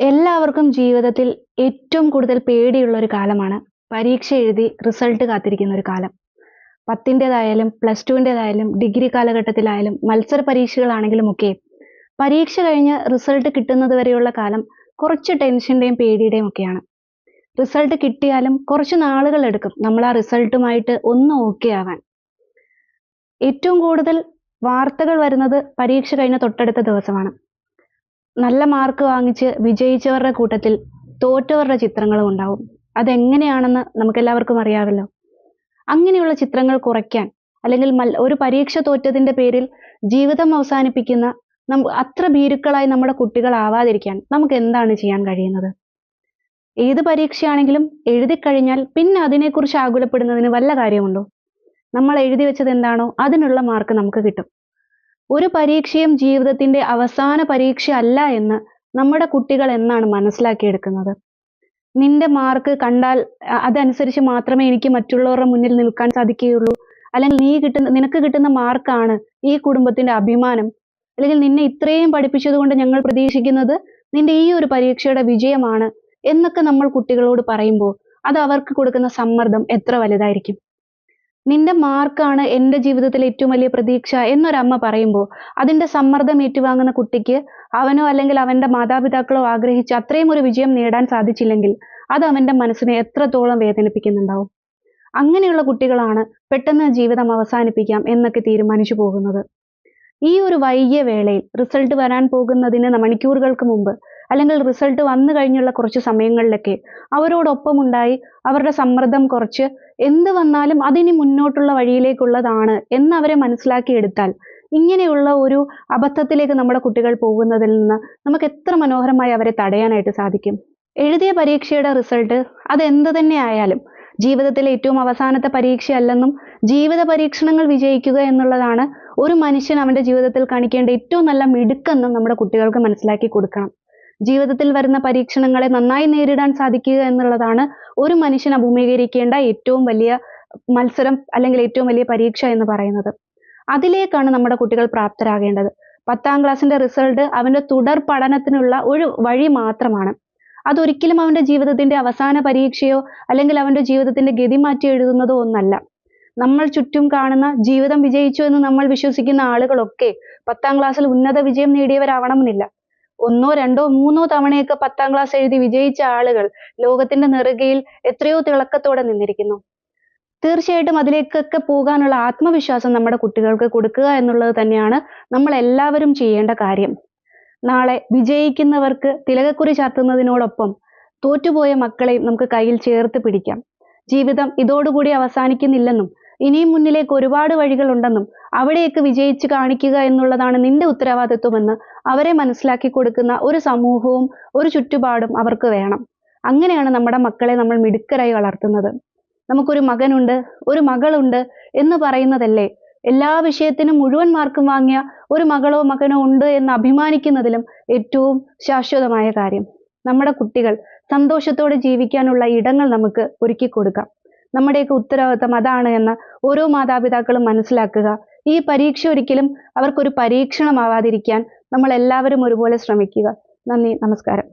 എല്ലാവർക്കും ജീവിതത്തിൽ ഏറ്റവും കൂടുതൽ പേടിയുള്ള ഒരു കാലമാണ് പരീക്ഷ എഴുതി റിസൾട്ട് കാത്തിരിക്കുന്ന ഒരു കാലം. പത്തിന്റെതായാലും പ്ലസ് ടുവിന്റെതായാലും ഡിഗ്രി കാലഘട്ടത്തിലായാലും മത്സര പരീക്ഷകളാണെങ്കിലും ഒക്കെ പരീക്ഷ കഴിഞ്ഞ് റിസൾട്ട് കിട്ടുന്നത് വരെയുള്ള കാലം കുറച്ച് ടെൻഷന്റെയും പേടിയുടെയും ഒക്കെയാണ്. റിസൾട്ട് കിട്ടിയാലും കുറച്ച് നാളുകൾ എടുക്കും നമ്മൾ ആ റിസൾട്ടുമായിട്ട് ഒന്ന് ഓക്കെ ആവാൻ. ഏറ്റവും കൂടുതൽ വാർത്തകൾ വരുന്നത് പരീക്ഷ കഴിഞ്ഞ തൊട്ടടുത്ത ദിവസമാണ്. നല്ല മാർക്ക് വാങ്ങിച്ച് വിജയിച്ചവരുടെ കൂട്ടത്തിൽ തോറ്റവരുടെ ചിത്രങ്ങളും ഉണ്ടാവും. അതെങ്ങനെയാണെന്ന് നമുക്ക് എല്ലാവർക്കും അറിയാമല്ലോ. അങ്ങനെയുള്ള ചിത്രങ്ങൾ കുറയ്ക്കാൻ അല്ലെങ്കിൽ ഒരു പരീക്ഷ തോറ്റതിന്റെ പേരിൽ ജീവിതം അവസാനിപ്പിക്കുന്ന നം അത്ര ഭീരുക്കളായി നമ്മുടെ കുട്ടികൾ ആവാതിരിക്കാൻ നമുക്ക് എന്താണ് ചെയ്യാൻ കഴിയുന്നത്? ഏത് പരീക്ഷയാണെങ്കിലും എഴുതി കഴിഞ്ഞാൽ പിന്നെ അതിനെക്കുറിച്ച് ആകുലപ്പെടുന്നതിന് വല്ല കാര്യമുണ്ടോ? നമ്മൾ എഴുതി വെച്ചത് എന്താണോ അതിനുള്ള മാർക്ക് നമുക്ക് കിട്ടും. ഒരു പരീക്ഷയും ജീവിതത്തിന്റെ അവസാന പരീക്ഷ അല്ല എന്ന് നമ്മുടെ കുട്ടികൾ എന്നാണ് മനസ്സിലാക്കിയെടുക്കുന്നത്. നിന്റെ മാർക്ക് കണ്ടാൽ അതനുസരിച്ച് മാത്രമേ എനിക്ക് മറ്റുള്ളവരുടെ മുന്നിൽ നിൽക്കാൻ സാധിക്കുകയുള്ളൂ. അല്ലെങ്കിൽ നീ കിട്ടുന്ന നിനക്ക് കിട്ടുന്ന മാർക്കാണ് ഈ കുടുംബത്തിന്റെ അഭിമാനം. അല്ലെങ്കിൽ നിന്നെ ഇത്രയും പഠിപ്പിച്ചതുകൊണ്ട് ഞങ്ങൾ പ്രതീക്ഷിക്കുന്നത് നിന്റെ ഈ ഒരു പരീക്ഷയുടെ വിജയമാണ് എന്നൊക്കെ നമ്മൾ കുട്ടികളോട് പറയുമ്പോൾ അത് അവർക്ക് കൊടുക്കുന്ന സമ്മർദ്ദം എത്ര വലുതായിരിക്കും. നിന്റെ മാർക്കാണ് എന്റെ ജീവിതത്തിലെ ഏറ്റവും വലിയ പ്രതീക്ഷ എന്നൊരമ്മ പറയുമ്പോൾ അതിന്റെ സമ്മർദ്ദം ഏറ്റുവാങ്ങുന്ന കുട്ടിക്ക് അവനോ അല്ലെങ്കിൽ അവന്റെ മാതാപിതാക്കളോ ആഗ്രഹിച്ച് അത്രയും ഒരു വിജയം നേടാൻ സാധിച്ചില്ലെങ്കിൽ അത് അവന്റെ മനസ്സിനെ എത്രത്തോളം വേദനിപ്പിക്കുന്നുണ്ടാവും? അങ്ങനെയുള്ള കുട്ടികളാണ് പെട്ടെന്ന് ജീവിതം അവസാനിപ്പിക്കാം എന്നൊക്കെ തീരുമാനിച്ചു പോകുന്നത്. ഈ ഒരു വൈകിയ വേളയിൽ റിസൾട്ട് വരാൻ പോകുന്നതിന് മണിക്കൂറുകൾക്ക് മുമ്പ് അല്ലെങ്കിൽ റിസൾട്ട് വന്നു കഴിഞ്ഞുള്ള കുറച്ച് സമയങ്ങളിലൊക്കെ അവരോടൊപ്പം ഉണ്ടായി അവരുടെ സമ്മർദ്ദം കുറച്ച് എന്ത് വന്നാലും അതിനി മുന്നോട്ടുള്ള വഴിയിലേക്കുള്ളതാണ് എന്ന് അവരെ മനസ്സിലാക്കിയെടുത്താൽ ഇങ്ങനെയുള്ള ഒരു അബദ്ധത്തിലേക്ക് നമ്മുടെ കുട്ടികൾ പോകുന്നതിൽ നിന്ന് നമുക്ക് എത്ര മനോഹരമായി അവരെ തടയാനായിട്ട് സാധിക്കും. എഴുതിയ പരീക്ഷയുടെ റിസൾട്ട് അത് എന്ത് തന്നെ ആയാലും ജീവിതത്തിലെ ഏറ്റവും അവസാനത്തെ പരീക്ഷയല്ലെന്നും ജീവിത പരീക്ഷണങ്ങൾ വിജയിക്കുക എന്നുള്ളതാണ് ഒരു മനുഷ്യൻ അവന്റെ ജീവിതത്തിൽ കാണിക്കേണ്ട ഏറ്റവും നല്ല മിടുക്കെന്നും നമ്മുടെ കുട്ടികൾക്ക് മനസ്സിലാക്കി കൊടുക്കണം. ജീവിതത്തിൽ വരുന്ന പരീക്ഷണങ്ങളെ നന്നായി നേരിടാൻ സാധിക്കുക എന്നുള്ളതാണ് ഒരു മനുഷ്യൻ അഭിമുഖീകരിക്കേണ്ട ഏറ്റവും വലിയ മത്സരം അല്ലെങ്കിൽ ഏറ്റവും വലിയ പരീക്ഷ എന്ന് പറയുന്നത്. അതിലേക്കാണ് നമ്മുടെ കുട്ടികൾ പ്രാപ്തരാകേണ്ടത്. പത്താം ക്ലാസ്സിന്റെ റിസൾട്ട് അവന്റെ തുടർ പഠനത്തിനുള്ള ഒരു വഴി മാത്രമാണ്. അതൊരിക്കലും അവന്റെ ജീവിതത്തിന്റെ അവസാന പരീക്ഷയോ അല്ലെങ്കിൽ അവന്റെ ജീവിതത്തിന്റെ ഗതി മാറ്റി എഴുതുന്നതോ ഒന്നല്ല. നമ്മൾ ചുറ്റും കാണുന്ന ജീവിതം വിജയിച്ചു എന്ന് നമ്മൾ വിശ്വസിക്കുന്ന ആളുകളൊക്കെ പത്താം ക്ലാസ്സിൽ ഉന്നത വിജയം നേടിയവരാവണമെന്നില്ല. ഒന്നോ രണ്ടോ മൂന്നോ തവണയൊക്കെ പത്താം ക്ലാസ് എഴുതി വിജയിച്ച ആളുകൾ ലോകത്തിന്റെ നെറുകയിൽ എത്രയോ തിളക്കത്തോടെ നിന്നിരിക്കുന്നു. തീർച്ചയായിട്ടും അതിലേക്കൊക്കെ പോകാനുള്ള ആത്മവിശ്വാസം നമ്മുടെ കുട്ടികൾക്ക് കൊടുക്കുക എന്നുള്ളത് തന്നെയാണ് നമ്മൾ എല്ലാവരും ചെയ്യേണ്ട കാര്യം. നാളെ വിജയിക്കുന്നവർക്ക് തിലകക്കുറി ചാർത്തുന്നതിനോടൊപ്പം തോറ്റുപോയ മക്കളെയും നമുക്ക് കയ്യിൽ ചേർത്ത് പിടിക്കാം. ജീവിതം ഇതോടുകൂടി അവസാനിക്കുന്നില്ലെന്നും ഇനിയും മുന്നിലേക്ക് ഒരുപാട് വഴികളുണ്ടെന്നും അവിടെയൊക്കെ വിജയിച്ച് കാണിക്കുക എന്നുള്ളതാണ് നിന്റെ ഉത്തരവാദിത്വമെന്ന് അവരെ മനസ്സിലാക്കി കൊടുക്കുന്ന ഒരു സമൂഹവും ഒരു ചുറ്റുപാടും അവർക്ക് വേണം. അങ്ങനെയാണ് നമ്മുടെ മക്കളെ നമ്മൾ മിടുക്കരായി വളർത്തുന്നത്. നമുക്കൊരു മകനുണ്ട് ഒരു മകളുണ്ട് എന്ന് പറയുന്നതല്ലേ? എല്ലാ വിഷയത്തിനും മുഴുവൻ മാർക്കും വാങ്ങിയ ഒരു മകളോ മകനോ ഉണ്ട് എന്ന് അഭിമാനിക്കുന്നതിലും ഏറ്റവും ശാശ്വതമായ കാര്യം. നമ്മുടെ കുട്ടികൾ സന്തോഷത്തോടെ ജീവിക്കാനുള്ള ഇടങ്ങൾ നമുക്ക് ഒരുക്കി കൊടുക്കാം. നമ്മുടെയൊക്കെ ഉത്തരവാദിത്തം അതാണ് എന്ന് ഓരോ മാതാപിതാക്കളും മനസ്സിലാക്കുക. ഈ പരീക്ഷ ഒരിക്കലും അവർക്കൊരു പരീക്ഷണമാവാതിരിക്കാൻ നമ്മൾ എല്ലാവരും ഒരുപോലെ ശ്രമിക്കുക. നന്ദി നമസ്കാരം.